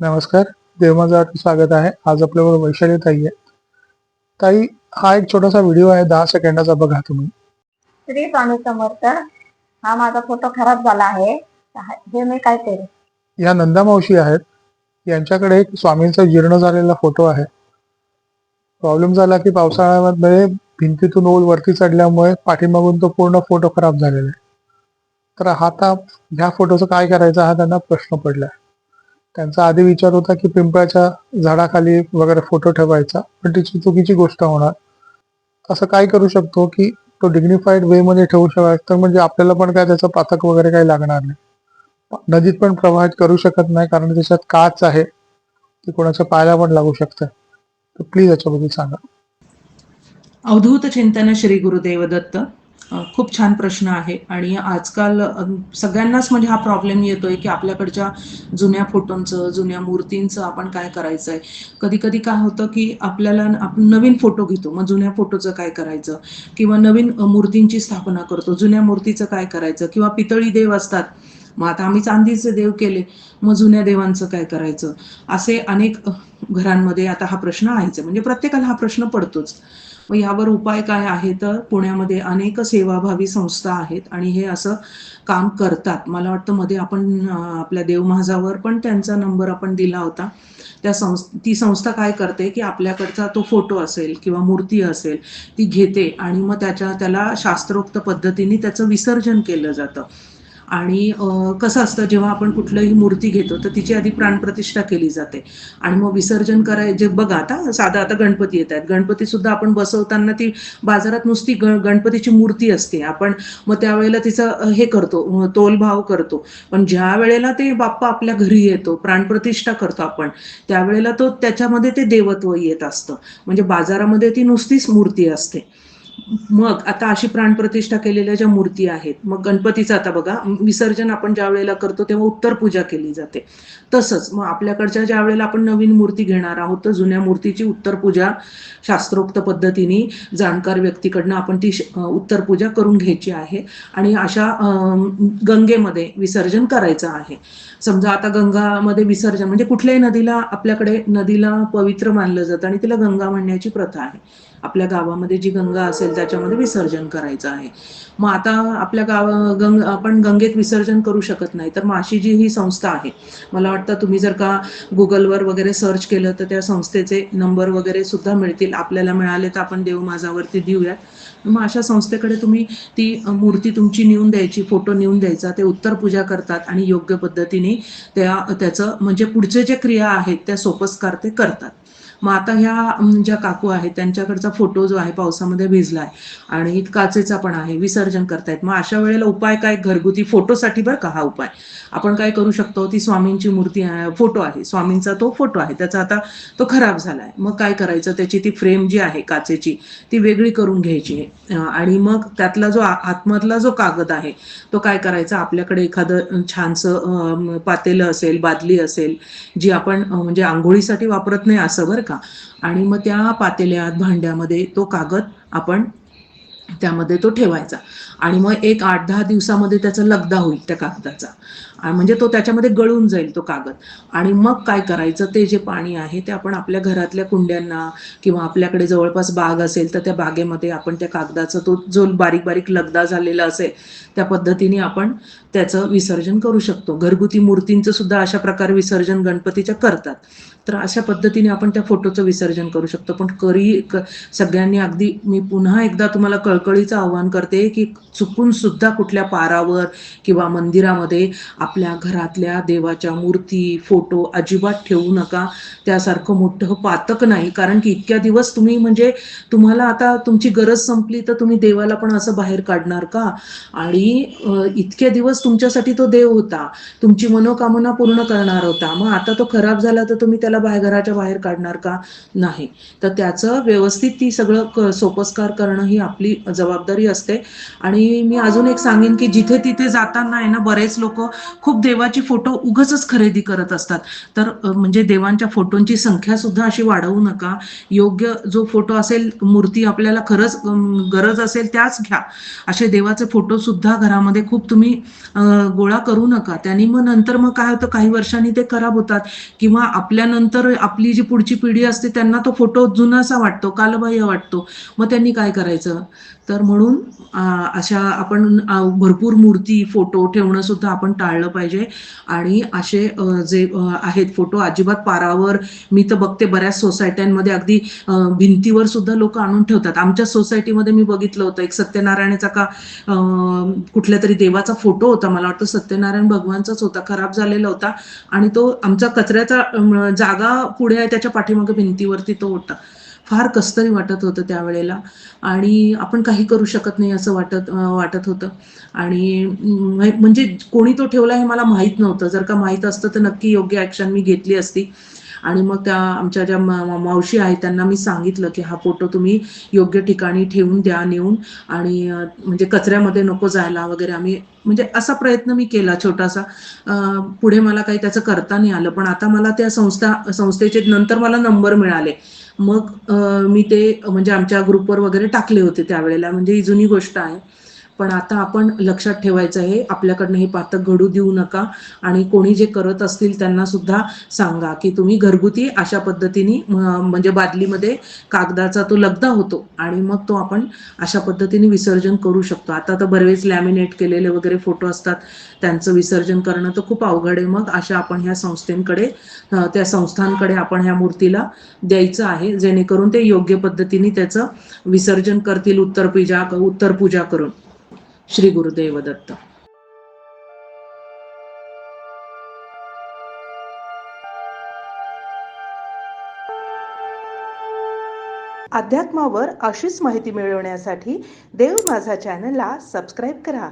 नमस्कार. देवमाजा स्वागत आहे. आज आपल्याबरोबर वैशाली ताई आहे ताई हा एक छोटासा व्हिडिओ आहे दहा सेकंदाचा बघा तुम्ही. श्री स्वामी समर्थ. हा माझा फोटो खराब झाला आहे. हे मी काय केले या नंदा मावशी आहेत. यांच्याकडे एक स्वामींचा जीर्ण झालेला फोटो आहे. प्रॉब्लेम झाला की पावसाळ्यामध्ये भिंतीतून ओल वरती चढल्यामुळे पाठीमागून तो पूर्ण फोटो खराब झालेला आहे. तर आता ह्या फोटोचं काय करायचं हा त्यांना प्रश्न पडलाय त्यांचा आधी विचार होता की पिंपळाच्या झाडाखाली वगैरे फोटो ठेवायचा पण ती चुकीची गोष्ट होणार. असं काय करू शकतो की तो डिग्निफाईड वे मध्ये ठेवू शकतो तर म्हणजे आपल्याला पण काय त्याचं पातक वगैरे काही लागणार नाही. नदीत पण प्रवाहित करू शकत नाही कारण त्याच्यात काच आहे. ती कोणाच्या पायाला पण लागू शकते. तर प्लीज याच्याबद्दल सांगा. अवधूत चिंतन श्री गुरुदेव दत्त. खूप छान प्रश्न आहे. आणि आजकाल सगळ्यांनाच म्हणजे हा प्रॉब्लेम येतोय की आपल्याकडच्या जुन्या फोटोंचं जुन्या मूर्तींचं आपण काय करायचंय. कधी कधी काय होतं की आपल्याला आपण नवीन फोटो घेतो. मग जुन्या फोटोचं काय करायचं? किंवा नवीन मूर्तींची स्थापना करतो. जुन्या मूर्तीचं काय करायचं? किंवा पितळी देव असतात. मग आता आम्ही चांदीचे देव केले. मग जुन्या देवांचं काय करायचं? असे अनेक घरांमध्ये आता हा प्रश्न आहेच. म्हणजे प्रत्येकाला हा प्रश्न पडतोच. मग यावर उपाय काय आहे? तर पुण्यामध्ये अनेक सेवाभावी संस्था आहेत आणि हे असं काम करतात. मला वाटतं मध्ये आपण आपल्या देवमहाजावर पण त्यांचा नंबर आपण दिला होता. त्या संस्था ती संस्था काय करते की आपल्याकडचा तो फोटो असेल किंवा मूर्ती असेल ती घेते आणि मग त्याच्या त्याला शास्त्रोक्त पद्धतीने त्याचं विसर्जन केलं जातं. आणि कसं असतं जेव्हा आपण कुठलंही मूर्ती घेतो तर तिची आधी प्राणप्रतिष्ठा केली जाते. आणि मग विसर्जन करायचे बघा आता साधं आता गणपती येत आहेत. गणपती सुद्धा आपण बसवताना ती बाजारात नुसती ग गणपतीची मूर्ती असते. आपण मग त्यावेळेला तिचा हे करतो तोलभाव करतो. पण ज्या वेळेला ते बाप्पा आपल्या घरी येतो प्राणप्रतिष्ठा करतो आपण त्यावेळेला तो त्याच्यामध्ये ते देवत्व येत असतं. म्हणजे बाजारामध्ये ती नुसतीच मूर्ती असते. मग आता अशी प्राणप्रतिष्ठा केलेल्या ज्या मूर्ती आहेत मग गणपतीचं आता बघा विसर्जन आपण ज्या वेळेला करतो तेव्हा उत्तर पूजा केली जाते. तसंच मग आपल्याकडच्या ज्या वेळेला आपण नवीन मूर्ती घेणार आहोत तर जुन्या मूर्तीची उत्तर पूजा शास्त्रोक्त पद्धतीने जाणकार व्यक्तीकडनं आपण ती श- उत्तर पूजा करून घ्यायची आहे. आणि अशा गंगेमध्ये विसर्जन करायचं आहे. समजा आता गंगामध्ये विसर्जन म्हणजे कुठल्याही नदीला आपल्याकडे नदीला पवित्र मानलं जातं आणि तिला गंगा म्हणण्याची प्रथा आहे. आपल्या गावामध्ये जी गंगा असेल त्याच्यामध्ये विसर्जन करायचं आहे. मग आता आपल्या गाव गंग आपण गंगेत विसर्जन करू शकत नाही तर माशी जी ही संस्था आहे. मला वाटतं तुम्ही जर का गुगलवर वगैरे सर्च केलं तर त्या संस्थेचे नंबर वगैरे सुद्धा मिळतील. आपल्याला मिळाले तर आपण देव माझावरती देऊयात. मग अशा संस्थेकडे तुम्ही ती मूर्ती तुमची नेऊन द्यायची फोटो नेऊन द्यायचा ते उत्तर पूजा करतात आणि योग्य पद्धतीने त्या त्याचं म्हणजे पुढचे जे क्रिया आहेत त्या सोपस्कार ते करतात. मग आता ह्या ज्या काकू आहेत त्यांच्याकडचा फोटो जो आहे पावसामध्ये भिजलाय. आणि काचेचा पण आहे विसर्जन करतायत. मग अशा वेळेला उपाय काय? घरगुती फोटोसाठी बरं का हा उपाय. आपण काय करू शकतो? ती स्वामींची मूर्ती फोटो आहे. स्वामींचा तो फोटो आहे. त्याचा आता तो खराब झालाय. मग काय करायचं? त्याची ती फ्रेम जी आहे काचेची ती वेगळी करून घ्यायची. आहे आणि मग त्यातला जो आतमधला जो कागद आहे तो काय करायचा? आपल्याकडे एखादं छानसं पातेलं असेल बादली असेल जी आपण म्हणजे आंघोळीसाठी वापरत नाही असं बरं का? आणि मग त्या पातेल्यात भांड्यामध्ये तो कागद आपण त्यामध्ये तो ठेवायचा. आणि मग एक आठ दहा दिवसामध्ये त्याचा लगदा होईल त्या कागदाचा. म्हणजे तो त्याच्यामध्ये गळून जाईल तो कागद. आणि मग काय करायचं? ते जे पाणी आहे ते आपण आपल्या घरातल्या कुंड्यांना किंवा आपल्याकडे जवळपास बाग असेल तर त्या बागेमध्ये आपण त्या कागदाचा तो जो बारीक बारीक लगदा झालेला असेल त्या पद्धतीने आपण त्याचं विसर्जन करू शकतो. घरगुती मूर्तींचं सुद्धा अशा प्रकारे विसर्जन गणपतीच्या करतात. तर अशा पद्धतीने आपण त्या फोटोचं विसर्जन करू शकतो. पण करी सगळ्यांनी अगदी मी पुन्हा एकदा तुम्हाला कळकळीचं आव्हान करते की चुकून सुद्धा कुठल्या पारावर किंवा मंदिरामध्ये आपल्या घरातल्या देवाच्या मूर्ती फोटो अजिबात ठेवू नका. त्यासारखं मोठं पातक नाही. कारण की इतक्या दिवस तुम्ही म्हणजे तुम्हाला आता तुमची गरज संपली तर तुम्ही देवाला पण असं बाहेर काढणार का? आणि इतके दिवस तुमच्यासाठी तो देव होता. तुमची मनोकामना पूर्ण करणार होता. मग आता तो खराब झाला तर तुम्ही त्याला बाहेर घराच्या बाहेर काढणार का? नाही. तर त्याचं व्यवस्थित ती सगळं सोपस्कार करणं ही आपली जबाबदारी असते. आणि मी अजून एक सांगेन की जिथे तिथे जाताना आहे ना बरेच लोक खूप देवाची फोटो उगच खरेदी करत असतात. तर म्हणजे देवांच्या फोटोंची संख्या सुद्धा अशी वाढवू नका. योग्य जो फोटो असेल मूर्ती आपल्याला खरंच गरज असेल त्याच घ्या. असे देवाचे फोटो सुद्धा घरामध्ये खूप तुम्ही गोळा करू नका. त्यांनी मग नंतर मग काय होतं काही वर्षांनी ते खराब होतात. किंवा आपल्यानंतर आपली जी पुढची पिढी असते त्यांना तो फोटो जुनासा वाटतो कालबाह्य वाटतो. मग त्यांनी काय करायचं? तर म्हणून अशा आपण भरपूर मूर्ती फोटो ठेवणं सुद्धा आपण टाळलं पाहिजे. आणि असे जे आहेत फोटो अजिबात पारावर मी तर बघते बऱ्याच सोसायट्यांमध्ये अगदी भिंतीवर सुद्धा लोक आणून ठेवतात. आमच्या सोसायटीमध्ये मी बघितलं होतं एक सत्यनारायणाचा का कुठल्या तरी देवाचा फोटो होता मला वाटतं सत्यनारायण भगवानचाच होता खराब झालेला होता. आणि तो आमचा कचऱ्याचा जागा पुढे आहे त्याच्या पाठीमागे भिंतीवरती तो होता. फार कसतरी वाटत होतं त्यावेळेला. आणि आपण काही करू शकत नाही असं वाटत वाटत होतं. आणि म्हणजे कोणी तो ठेवला हे मला माहीत नव्हतं. जर का माहीत असतं तर नक्की योग्य ॲक्शन मी घेतली असती. आणि मग त्या आमच्या ज्या मावशी आहेत त्यांना मी सांगितलं की हा फोटो तुम्ही योग्य ठिकाणी ठेवून द्या नेऊन आणि म्हणजे कचऱ्यामध्ये नको जायला वगैरे आम्ही म्हणजे असा प्रयत्न मी केला छोटासा. पुढे मला काही त्याचं करता नाही आलं पण आता मला त्या संस्था संस्थेचे नंतर मला नंबर मिळाले. मग मी ते म्हणजे आमच्या ग्रुपवर वगैरे टाकले होते त्यावेळेला म्हणजे ही जुनी गोष्ट आहे. पण आता आपण लक्षात ठेवायचं आहे आपल्याकडनं हे पातक घडू देऊ नका आणि कोणी जे करत असतील त्यांना सुद्धा सांगा की तुम्ही घरगुती अशा पद्धतीने म्हणजे बादलीमध्ये कागदाचा तो लगदा होतो आणि मग तो आपण अशा पद्धतीने विसर्जन करू शकतो. आता तर बरेच लॅमिनेट केलेले वगैरे फोटो असतात त्यांचं विसर्जन करणं तर खूप अवघड आहे. मग अशा आपण ह्या संस्थेंकडे त्या संस्थांकडे आपण ह्या मूर्तीला द्यायचं आहे जेणेकरून ते योग्य पद्धतीने त्याचं विसर्जन करतील उत्तर पूजा उत्तर पूजा करून. श्री गुरुदेव दत्त. अध्यात्मावर अशीच माहिती मिळवण्यासाठी देव माझा चॅनलला सबस्क्राईब करा.